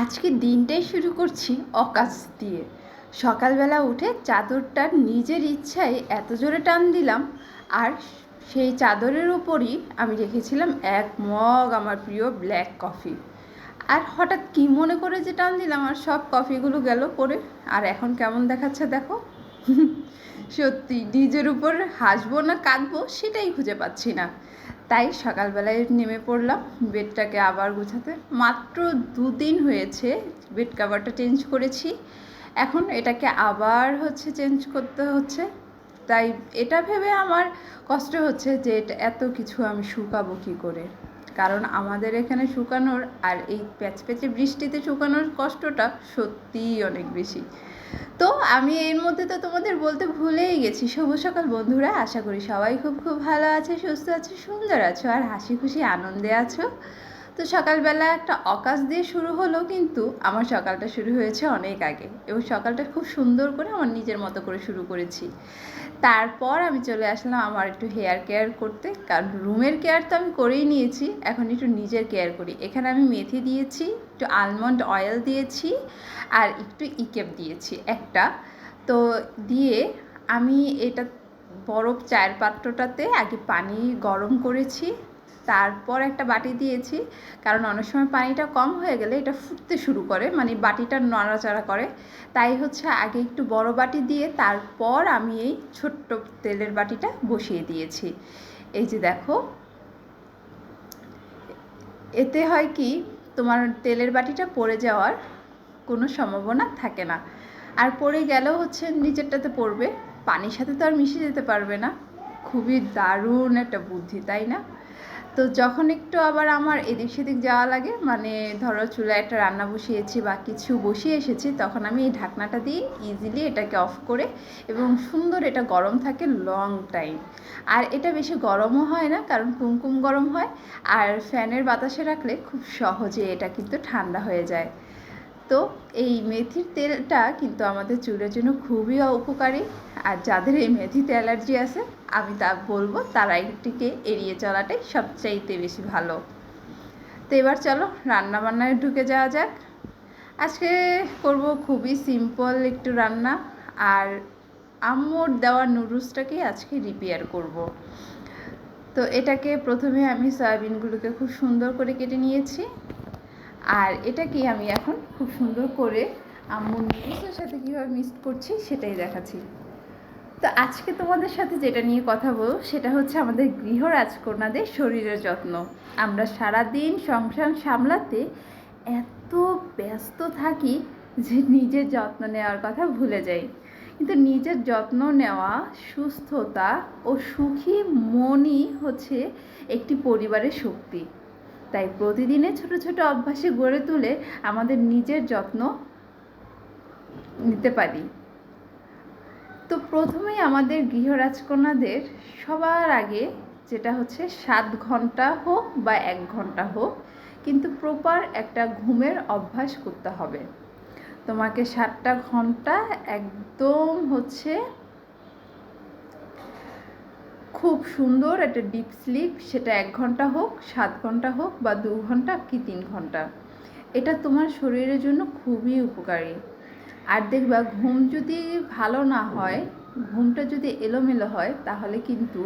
আজকে দিনটাই শুরু করছি অকাজ দিয়ে। সকালবেলা উঠে চাদরটার নিজের ইচ্ছায় এত জোরে টান দিলাম, আর সেই চাদরের ওপরই আমি রেখেছিলাম এক মগ আমার প্রিয় ব্ল্যাক কফি। আর হঠাৎ কী মনে করে যে টান দিলাম, আর সব কফিগুলো গেল পরে আর এখন কেমন দেখাচ্ছে দেখো? সত্যি, নিজের উপর হাসবো না, কাঁদবো, সেটাই খুঁজে পাচ্ছি না। তাই সকালবেলায় নেমে পড়লাম, বেডটাকে আবার গুছাতে। মাত্র দুদিন হয়েছে বেড কাভারটা চেঞ্জ করেছি। এখন এটাকে আবার হচ্ছে চেঞ্জ করতে হচ্ছে। তাই এটা ভেবে আমার কষ্ট হচ্ছে যে এত কিছু আমি শুকাবো কী করে? কারণ আমাদের এখানে শুকানোর আর এই প্যাচপ্যাচে বৃষ্টিতে শুকানোর কষ্টটা সত্যিই অনেক বেশি। তো আমি এর মধ্যে তো তোমাদের বলতে ভুলেই গেছি। শুভ সকাল বন্ধুরা, আশা করি সবাই খুব খুব ভালো আছে, সুস্থ আছে, সুন্দর আছো আর হাসি খুশি আনন্দে আছো। তো সকালবেলা একটা অকাশ দিয়ে শুরু হলো কিন্তু আমার সকালটা শুরু হয়েছে অনেক আগে এবং সকালটা খুব সুন্দর করে আমার নিজের মতো করে শুরু করেছি। তারপর আমি চলে আসলাম আমার একটু হেয়ার কেয়ার করতে, কারণ রুমের কেয়ার তো আমি করেই নিয়েছি, এখন একটু নিজের কেয়ার করি। এখানে আমি মেথি দিয়েছি একটু আলমন্ড অয়েল দিয়েছি আর একটু ইকেপ দিয়েছি, একটা। তো দিয়ে আমি এটা বরফ চায়ের পাত্রটাতে আগে পানি গরম করেছি, তারপর একটা বাটি দিয়েছি। কারণ অনেক সময় পানিটা কম হয়ে গেলে এটা ফুটতে শুরু করে মানে বাটিটা নড়াচড়া করে। তাই হচ্ছে আগে একটু বড় বাটি দিয়ে তারপর আমি এই ছোট্ট তেলের বাটিটা বসিয়ে দিয়েছি। এই যে দেখো, এতে হয় কি তোমার তেলের বাটিটা পড়ে যাওয়ার কোনো সম্ভাবনা থাকে না। আর পড়ে গেলেও হচ্ছে নিচেরটাতে পড়বে। পানির সাথে তো আর মিশে যেতে পারবে না। খুবই দারুণ একটা বুদ্ধি, তাই না? তো যখন একটু আবার আমার এদিক সেদিক যাওয়া লাগে মানে ধরো চুলায় একটা রান্না বসিয়েছি বা কিছু বসিয়ে এসেছি, তখন আমি এই ঢাকনাটা দিয়ে ইজিলি এটাকে অফ করে এবং সুন্দর এটা গরম থাকে লং টাইম আর এটা বেশি গরমও হয় না, কারণ কুমকুম গরম হয়, আর ফ্যানের বাতাসে রাখলে খুব সহজে এটা কিন্তু ঠান্ডা হয়ে যায়। তো এই মেথির তেলটা কিন্তু আমাদের চুলের জন্য খুবই উপকারী। আর যাদের এই মেথিতে অ্যালার্জি আছে, আমি তা বলব, তারা এটিকে এড়িয়ে চলাটাই সবচাইতে বেশি ভালো। তো এবার চলো রান্না বান্নায় ঢুকে যাওয়া যাক। আজকে করব খুবই সিম্পল একটু রান্না, আর আম্মুর দেওয়া নুডলসটাকে আজকে রিপেয়ার করব। তো এটাকে প্রথমে আমি সয়াবিনগুলোকে খুব সুন্দর করে কেটে নিয়েছি। আর এটাকে আমি এখন খুব সুন্দর করে আম্মুর নুডলসের সাথে কীভাবে মিক্সড করছি সেটাই দেখাচ্ছি। তো আজকে তোমাদের সাথে যেটা নিয়ে কথা বলব সেটা হচ্ছে আমাদের গৃহ রাজকন্যাদের শরীরের যত্ন। আমরা সারাদিন সংসার সামলাতে এত ব্যস্ত থাকি যে নিজের যত্ন নেওয়ার কথা ভুলে যাই। কিন্তু নিজের যত্ন নেওয়া, সুস্থতা ও সুখী মনই হচ্ছে একটি পরিবারের শক্তি। তাই প্রতিদিনে ছোট ছোট অভ্যাসে গড়ে তুলে আমাদের নিজের যত্ন নিতে পারি। তো প্রথমেই আমাদের গৃহরাজকন্যাদের সবার আগে যেটা হচ্ছে সাত ঘণ্টা হোক বা এক ঘণ্টা হোক, কিন্তু প্রপার একটা ঘুমের অভ্যাস করতে হবে। তোমাকে সাতটা ঘণ্টা একদম হচ্ছে খুব সুন্দর একটা ডিপ স্লিপ সেটা এক ঘণ্টা হোক, সাত ঘণ্টা হোক বা দু ঘণ্টা কি তিন ঘণ্টা। এটা তোমার শরীরের জন্য খুবই উপকারী। আর দেখবা, ঘুম যদি ভালো না হয়, ঘুমটা যদি এলোমেলো হয়, তাহলে কিন্তু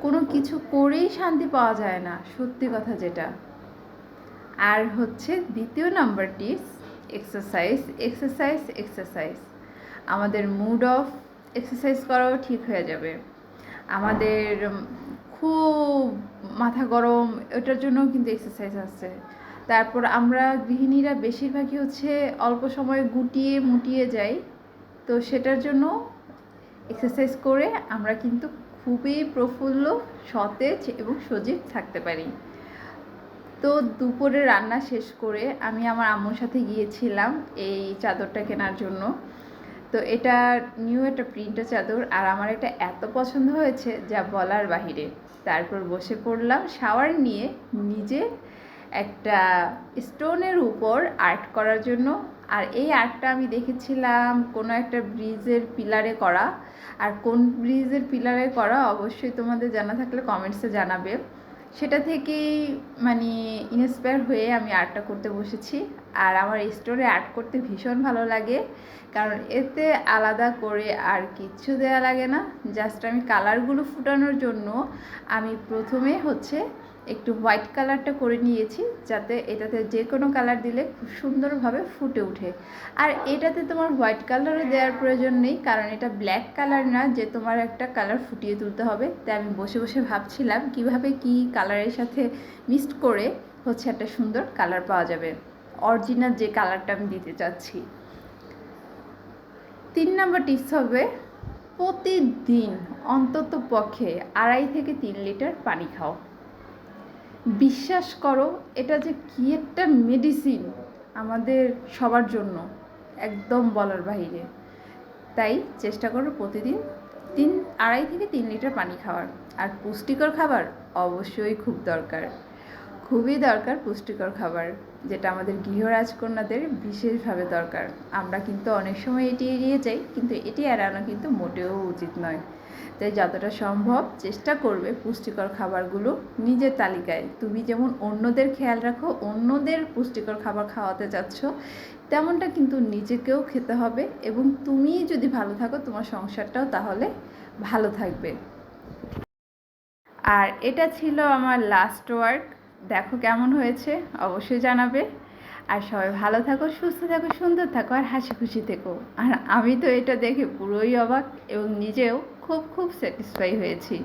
কোনো কিছু করেই শান্তি পাওয়া যায় না, সত্যি কথা যেটা। আর হচ্ছে দ্বিতীয় নাম্বারটি এক্সারসাইজ এক্সারসাইজ এক্সারসাইজ আমাদের মুড অফ এক্সারসাইজ করাও ঠিক হয়ে যাবে। আমাদের খুব মাথা গরম, ওটার জন্যও কিন্তু এক্সারসাইজ আছে। তারপর আমরা গৃহিণীরা বেশিরভাগই হচ্ছে অল্প সময় গুটিয়ে মুটিয়ে যাই। তো সেটার জন্য এক্সারসাইজ করে আমরা কিন্তু খুবই প্রফুল্ল, সতেজ এবং সজীব থাকতে পারি। তো দুপুরে রান্না শেষ করে আমি আমার আম্মুর সাথে গিয়েছিলাম এই চাদরটা কেনার জন্য। তো এটা নিউ একটা প্রিন্টের চাদর, আর আমার এটা এত পছন্দ হয়েছে যা বলার বাহিরে। তারপর বসে পড়লাম শাওয়ার নিয়ে নিজে একটা স্টোনের উপর আর্ট করার জন্য। আর এই আর্টটা আমি দেখেছিলাম কোনো একটা ব্রিজের পিলারে করা। আর কোন ব্রিজের পিলারে করা অবশ্যই তোমাদের জানা থাকলে কমেন্টসে জানাবে। সেটা থেকেই মানে ইন্সপায়ার হয়ে আমি আর্টটা করতে বসেছি। আর আমার স্টোরে আর্ট করতে ভীষণ ভালো লাগে। কারণ এতে আলাদা করে আর কিচ্ছু দেওয়া লাগে না। জাস্ট আমি কালারগুলো ফুটানোর জন্য আমি প্রথমে হচ্ছে একটু হোয়াইট কালারটা করে নিয়েছি যাতে এটাতে যে কোনো কালার দিলে খুব সুন্দরভাবে ফুটে ওঠে। আর এটাতে তোমার হোয়াইট কালারও দেওয়ার প্রয়োজন নেই, কারণ এটা ব্ল্যাক কালার না, যে তোমার একটা কালার ফুটিয়ে তুলতে হবে। তাই আমি বসে বসে ভাবছিলাম কীভাবে কি কালারের সাথে মিক্সড করে হচ্ছে একটা সুন্দর কালার পাওয়া যাবে। অরিজিনাল যে কালারটা আমি দিতে চাচ্ছি। তিন নম্বর টিপস হবে, প্রতিদিন অন্তত পক্ষে আড়াই থেকে তিন লিটার পানি খাও। বিশ্বাস করো, এটা যে কী একটা মেডিসিন আমাদের সবার জন্য, একদম বলার বাইরে তাই চেষ্টা করো প্রতিদিন তিন, আড়াই থেকে তিন লিটার পানি খাওয়ার। আর পুষ্টিকর খাবার অবশ্যই খুব দরকার। খুবই দরকার পুষ্টিকর খাবার, যেটা আমাদের গৃহরাজকন্যাদের বিশেষভাবে দরকার। আমরা কিন্তু অনেক সময় এটি এড়িয়ে যাই, কিন্তু এটি এড়ানো কিন্তু মোটেও উচিত নয়। তাই যতটা সম্ভব চেষ্টা করবে পুষ্টিকর খাবারগুলো নিজের তালিকায়। তুমি যেমন অন্যদের খেয়াল রাখো, অন্যদের পুষ্টিকর খাবার খাওয়াতে চাচ্ছ, তেমনটা কিন্তু নিজেকেও খেতে হবে এবং তুমি যদি ভালো থাকো, তোমার সংসারটাও তাহলে ভালো থাকবে। আর এটা ছিল আমার লাস্ট ওয়ার্ক দেখো কেমন হয়েছে, অবশ্যই জানাবে। আর সবাই ভালো থাকো, সুস্থ থাকো, সুন্দর থাকো আর হাসি খুশি থেকো। আর আমি তো এটা দেখে পুরোই অবাক এবং নিজেও খুব খুব স্যাটিসফাই হয়েছি।